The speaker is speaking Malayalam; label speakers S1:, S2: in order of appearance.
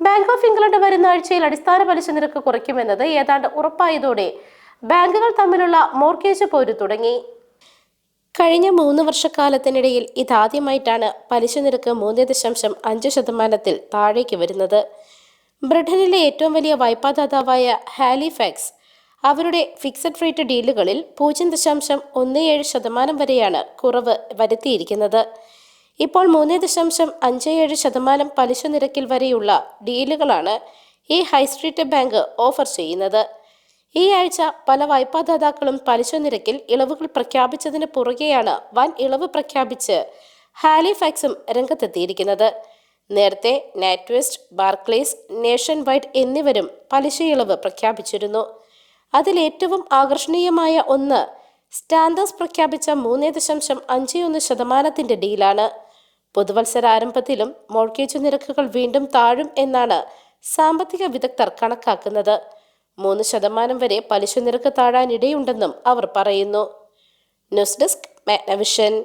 S1: ബാങ്ക് ഓഫ് ഇംഗ്ലണ്ട് വരുന്ന ആഴ്ചയിൽ അടിസ്ഥാന പലിശ നിരക്ക് കുറയ്ക്കുമെന്നത് ഏതാണ്ട് ഉറപ്പായതോടെ ബാങ്കുകൾ തമ്മിലുള്ള മോർഗേജ് പോര് തുടങ്ങി. കഴിഞ്ഞ മൂന്ന് വർഷക്കാലത്തിനിടയിൽ ഇതാദ്യമായിട്ടാണ് പലിശ നിരക്ക് മൂന്ന് ദശാംശം അഞ്ച് ശതമാനത്തിൽ താഴേക്ക് വരുന്നത്. ബ്രിട്ടനിലെ ഏറ്റവും വലിയ വായ്പാദാതാവായ ഹാലിഫാക്സ് അവരുടെ ഫിക്സഡ് റേറ്റ് ഡീലുകളിൽ പൂജ്യം ദശാംശം ഒന്ന് ഏഴ് ശതമാനം വരെയാണ് കുറവ് വരുത്തിയിരിക്കുന്നത്. ഇപ്പോൾ മൂന്ന് ദശാംശം അഞ്ച് ഏഴ് ശതമാനം പലിശ നിരക്കിൽ വരെയുള്ള ഡീലുകളാണ് ഈ ഹൈസ്ട്രീറ്റ് ബാങ്ക് ഓഫർ ചെയ്യുന്നത്. ഈ ആഴ്ച പല വായ്പാദാതാക്കളും പലിശ നിരക്കിൽ ഇളവുകൾ പ്രഖ്യാപിച്ചതിന് പുറകെയാണ് വൻ ഇളവ് പ്രഖ്യാപിച്ച് ഹാലിഫാക്സും രംഗത്തെത്തിയിരിക്കുന്നത്. നേരത്തെ നാറ്റ്വെസ്റ്റ് ബാർക്ലേസ് നേഷൻ വൈഡ് എന്നിവരും പലിശ ഇളവ് പ്രഖ്യാപിച്ചിരുന്നു. അതിൽ ഏറ്റവും ആകർഷണീയമായ ഒന്ന് സ്റ്റാൻഡേഴ്സ് പ്രഖ്യാപിച്ച മൂന്ന് ദശാംശം അഞ്ച് ഒന്ന് ശതമാനത്തിന്റെ ഡീലാണ്. പുതുവത്സരാരംഭത്തിലും മോർഗേജ് നിരക്കുകൾ വീണ്ടും താഴും എന്നാണ് സാമ്പത്തിക വിദഗ്ധർ കണക്കാക്കുന്നത്. മൂന്ന് ശതമാനം വരെ പലിശ നിരക്ക് താഴാനിടയുണ്ടെന്നും അവർ പറയുന്നു. News desk Magnavision.